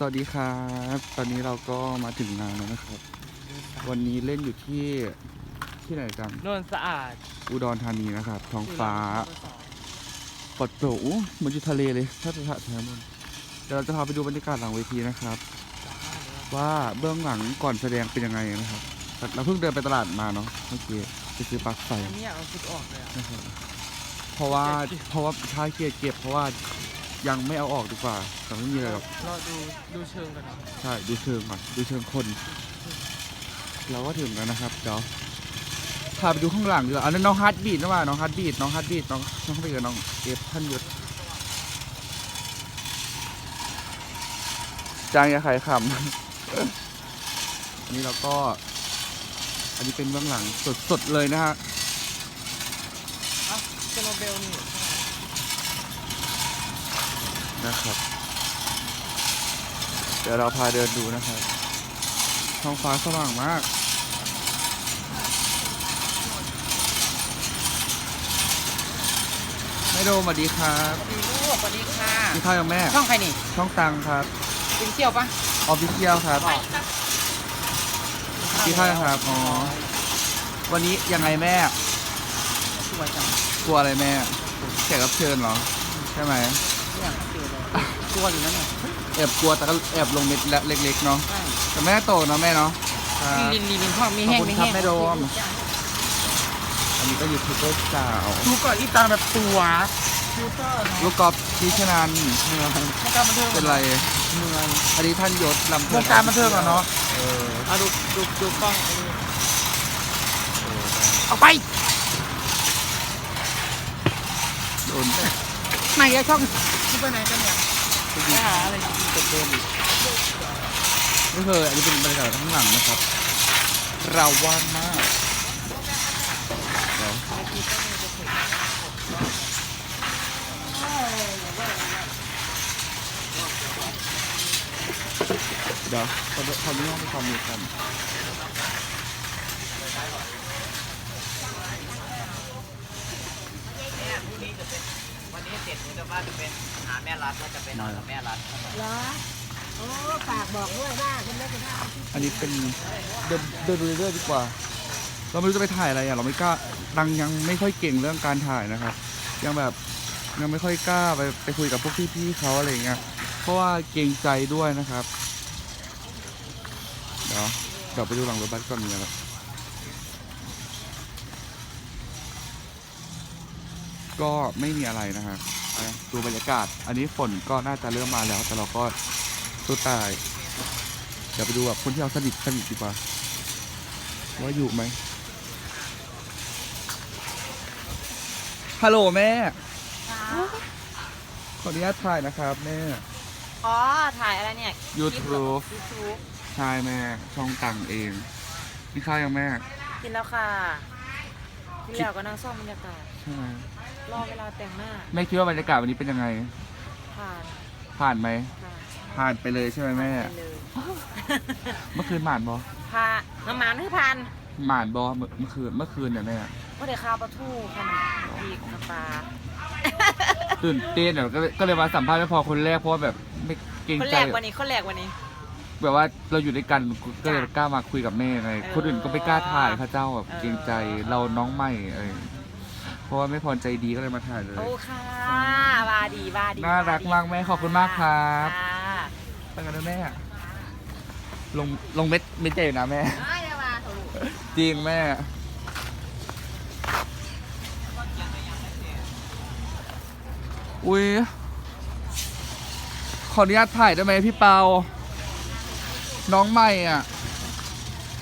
สวัสดีครับ ตอนนี้เราก็มาถึงงานแล้วนะครับ วันนี้เล่นอยู่ที่ที่ไหนกันนวลสะอาดอุดรธานีนะครับท้องฟ้าปลอดโปร่งอู้เหมือนอยู่ทะเลเลย ถ้าจะถ่ายทางนู้นเดี๋ยวเราจะพาไปดูบรรยากาศหลังเวทีนะครับ ว่าเบื้องหลังก่อนแสดงเป็นยังไงนะครับ เราเพิ่งเดินไปตลาดมาเนาะเมื่อกี้ไปซื้อปลั๊กไฟอันนี้อยากเอาชุดออกเลยอะนะครับเพราะว่าเพราะว่าถ้าเกียร์เก็บเพราะว่า ยังไม่เอาออกดีกว่าแต่ไม่มีอะไรหรอกรอดูดูเชิงกันเนาะใช่ดูเชิงก่อนดูเชิงคน เราก็ถึงแล้วนะครับเดี๋ยวพาไปดูข้างหลังดีกว่าอันนั้นน้องฮาร์ดบีดนะว่าน้องฮาร์ดบีดน้องฮาร์ดบีดน้องน้องเข้าไปกับน้องเอฟท่านยุทธจางอยาไข่ขำอันนี้เราก็ อันนี้เป็นเบื้องหลังสดๆเลยนะฮะเอ้าเจโนเบลนี่ นะครับ เดี๋ยวเราพาเดินดูนะครับท้องฟ้าสว่างมากไม่โดมสวัสดีครับสวัสดีลูกสวัสดีค่ะกินข้าวยังแม่ ช่องใครนี่ช่องตังครับกินเที่ยวปะออฟฟิเชียลครับกินข้าวยังครับ อ๋อ วันนี้ยังไงแม่สวยจังกลัวอะไรแม่แขกรับเชิญเหรอ ใช่ไหม ไม่อยากเจอเลยตัวอยู่นั่นน่ะแอบกลัวแต่ก็แอบลงเม็ดเล็กๆเนาะใช่แต่แม่โตเนาะแม่เนาะครับมีลินมีลินพ่อมีแห้งขอบคุณมีครับแห้งแม่โดม อันนี้ก็ยูทูบเบอร์สาวดูก่อนอีตาแบบตัวฟิลเตอร์ลูกกอล์ฟพิชนันวงการบันเทิงเป็นไรเหนื่อยอันนี้ท่านยศลำเพลิวงการบันเทิงเหรอเนาะเออเอาดูดูดูกล้องไอ้นี่เอาไปโดน ไหนอะช่องที่ ไปไหนกันเนี่ยไปหาอะไรกินกับเดิมอีกนี่คืออันนี้เป็นบรรยากาศข้างหลังนะครับ เราว่างมากเดี๋ยวเดี๋ยวขอขออนุญาตไปความมีกันนี้เสร็จผมจะว่าจะเป็นหาแม่รัดแล้วจะไปนอนกับแม่รัดเหรอโอ้ฝากบอกด้วยว่าคุณแม่คุณพ่ออันนี้เป็นเดินเดินดูเรื่อยๆดีกว่า เราไม่รู้จะไปถ่ายอะไรอะ เราไม่กล้าดังยังไม่ค่อยเก่งเรื่องการถ่ายนะครับ ยังแบบยังไม่ค่อยกล้าไปไปคุยกับพวกพี่ๆเขาอะไรอย่างเงี้ย เพราะว่าเกรงใจด้วยนะครับ เดี๋ยวเดี๋ยวไปดูหลังรถบัสก่อนมีอะไร ก็ไม่มีอะไรนะฮะไปดูบรรยากาศ อันนี้ฝนก็น่าจะเริ่มมาแล้ว แต่เราก็สู้ตาย เดี๋ยวไปดูแบบคนที่เราสนิทสนิทดีกว่า ว่าอยู่ไหมฮัลโหลแม่ ขออนุญาตถ่ายนะครับแม่ อ๋อ ถ่ายอะไรเนี่ย YouTube ยูทูบใช่แม่ ช่องตังเองกินข้าวยังแม่ กินแล้วค่ะ ที่แล้วก็นั่งซ่อมบรรยากาศ ใช่ไหมรอเวลาแต่งหน้าแม่คิดว่าบรรยากาศวันนี้เป็นยังไง ผ่านผ่านไหมค่ะผ่านไปเลยใช่ไหมแม่ ไปเลยเมื่อคืนหมานบอพาน้ำหมันคือพันหมานบอเมื่อเมื่อคืนเมื่อคืนเนี่ยแม่ก็ได้ข้าวปลาทูขนมอีกน้ำปลาตื่นเต้นเดี๋ยวก็เลยก็เลยมาสัมภาษณ์ไม่พอคนแรกเพราะว่าแบบไม่เกรงคนใจแรกวันนี้คนแรกวันนี้ แบบว่าเราอยู่ด้วยกันก็เลยกล้ามาคุยกับแม่ไงเออคนอื่นก็ไม่กล้าถ่ายพระเจ้าแบบเออเกรงใจเราน้องใหม่อะไรอย่างเงี้ยเพราะว่าไม่พอใจดีก็เลยมาถ่ายเลยโอ้ค่ะบาดีบาดีน่ารักมากแม่ขอบคุณมากครับค่ะไปกันนะแม่ลงลงเม็ดเม็ดใหญ่อยู่นะแม่อ้ายเดี๋ยวมาเถอะลูกจริงแม่อุ้ยขออนุญาตถ่ายได้ไหมพี่เปา น้องใหม่อะ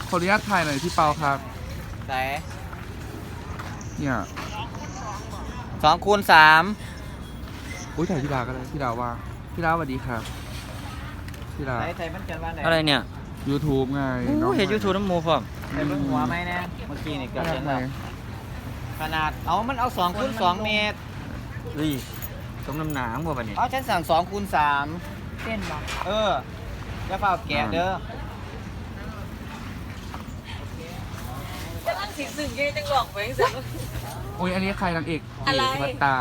ขออนุญาตถ่ายหน่อยพี่เปาครับ ไหนเนี่ยสองคูณสามอุ้ยถ่ายพี่ดาก็ได้พี่ดาว่างพี่ดาสวัสดีครับพี่ดา ไหนใส่มันเกินว่าไหนอะไรเนี่ย YouTube ไงน้องเห็นใหม่ยูทูบน้ำมูฟอะใส่เบิ่งหัวไหมเนี่ยเมื่อกี้นี่เกือบน่ารัเห็กนไหมแล้วขนาด เอามันเอาสองคูณสองเมตรเฮ้ยสมน้ำหนางบ่ปะเนี่ยเอาฉันสั่งสองคูณสามเต้นบอกเออ จะเปล่าแกะเด้อจะนั่งสิสึ่งยังจังหลอกไปสิอุ้ยอันนี้ใครนางเอกอะไร เอกวัตตา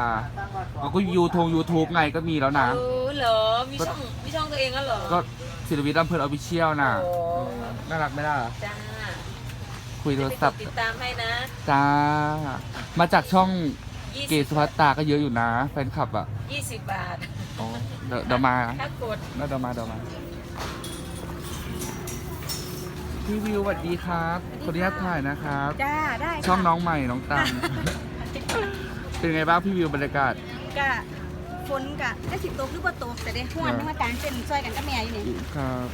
เราก็ยูทงยูทูบไงก็มีแล้วนะ เออเหรอ มีช่อง มีช่องตัวเองก็เหรอ ก็ศิลวิทย์อำเภอออฟฟิเชียลน่ะโอ้ น่ารักไหมล่ะ จ้าคุยโทรไปกศัดพท์ติดตามให้นะ จ้า มาจากช่องยี่เกสิสุภัตตาก็เยอะอยู่นะ แฟนคลับอะยี่สิบบาท อ๋อเดี๋ยวเดี๋ยวมาถ้ากดเดี๋ยวมาเดี๋ยวมา พี่วิวสวัสดีครับขออนุญาตถ่ายนะครับ จ้าได้ช่องน้องใหม่น้องตัง เป็นไงบ้างพี่วิวบรรยากาศ กะฝนกะได้สิบตกหรือว่าตกแต่ได้ห่วนนึกว่าการเต้นซอยกันกับแม่อยู่นี่ครับ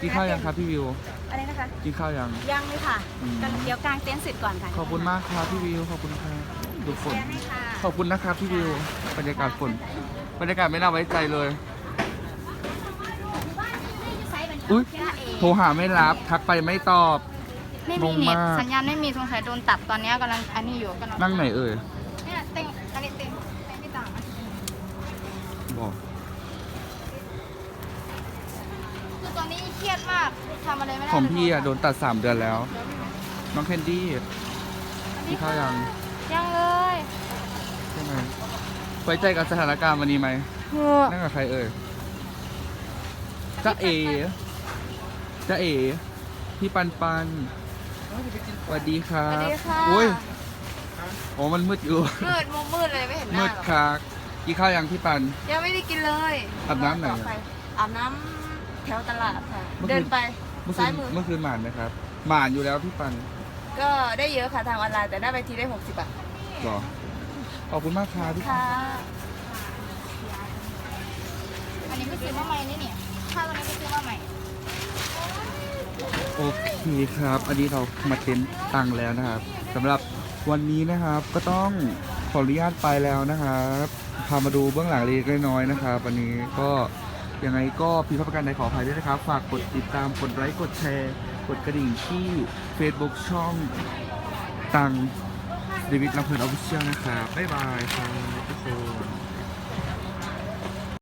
กินข้าวยังครับพี่วิวอะไรนะคะ กินข้าวยัง ยังเลยค่ะอืม กันเดี๋ยวกางเต็นท์เสร็จก่อนค่ะขอบคุณมากครับพี่วิวขอบคุณครับดูฝนแชร์ให้ค่ะขอบคุณนะครับพี่วิวบรรยากาศฝนบรรยากาศไม่น่าไว้ใจเลย อุ๊ย โทรหาไม่รับ ทักไปไม่ตอบ ไม่มีงงเน็ตมาก สัญญาณไม่มีสงสัยโดนตัดตอนเนี้ยกำลังอันนี้อยู่กำลังนั่งไหนเอ่ยเนี่ยเต็งอันนี้เต็งเต็งพี่ต่างนะบอกคือตอนนี้เครียดมากทำอะไรไม่ได้ของพี่อะเลยโดนตัดสามเดือนแล้ว น้องแคนดี้กินข้าวยังยังเลยใช่ไหมไว้ใจกับสถานการณ์วันนี้ไหมเออนั่งกับใครเอ่ยจ้าเอ จ้าเอพี่ปันปันสวัสดีครัสวัสบดีค่ะอุ้ยโอ้มันมืดอยู่มืดมุมมืดเลยไม่เห็นหมืน้าดหรอกคักกินข้าวยังพี่ปัน ยังไม่ได้กินเลยอาบน้ำไหนต่อปอาบน้ำแถวตลาดค่ะเมื่อคืนเดินไปเมื่อคืซ้ายนมือเมื่อคืนหมานนะครับ หมานอยู่แล้วพี่ปัน ก็ได้เยอะค่ะทางออนไลน์แต่ได้ไปทีได้60บาทหรอขอบคุณมากครับพี่ค่ะอันนี้ไม่ซื้อมาใหม่นี่เนี่ยถ้าวันนี้ไม่ซื้อมาใหม่ โอเคครับ อันนี้เรามาเต็นตังแล้วนะครับสำหรับวันนี้นะครับก็ต้องขออนุญาตไปแล้วนะครับพามาดูเบื้องหลังเล็กน้อยนะครับวันนี้ก็ยังไงก็พิดพลาดประการใดขออภัยด้วยนะครับ ฝากกดติดตามกดไลค์กดแชร์ กดกระดิ่งที่ Facebook ช่องตังเดวิดลำเพลินออฟฟิเชียลนะครับ บ๊ายบายครับทุกคน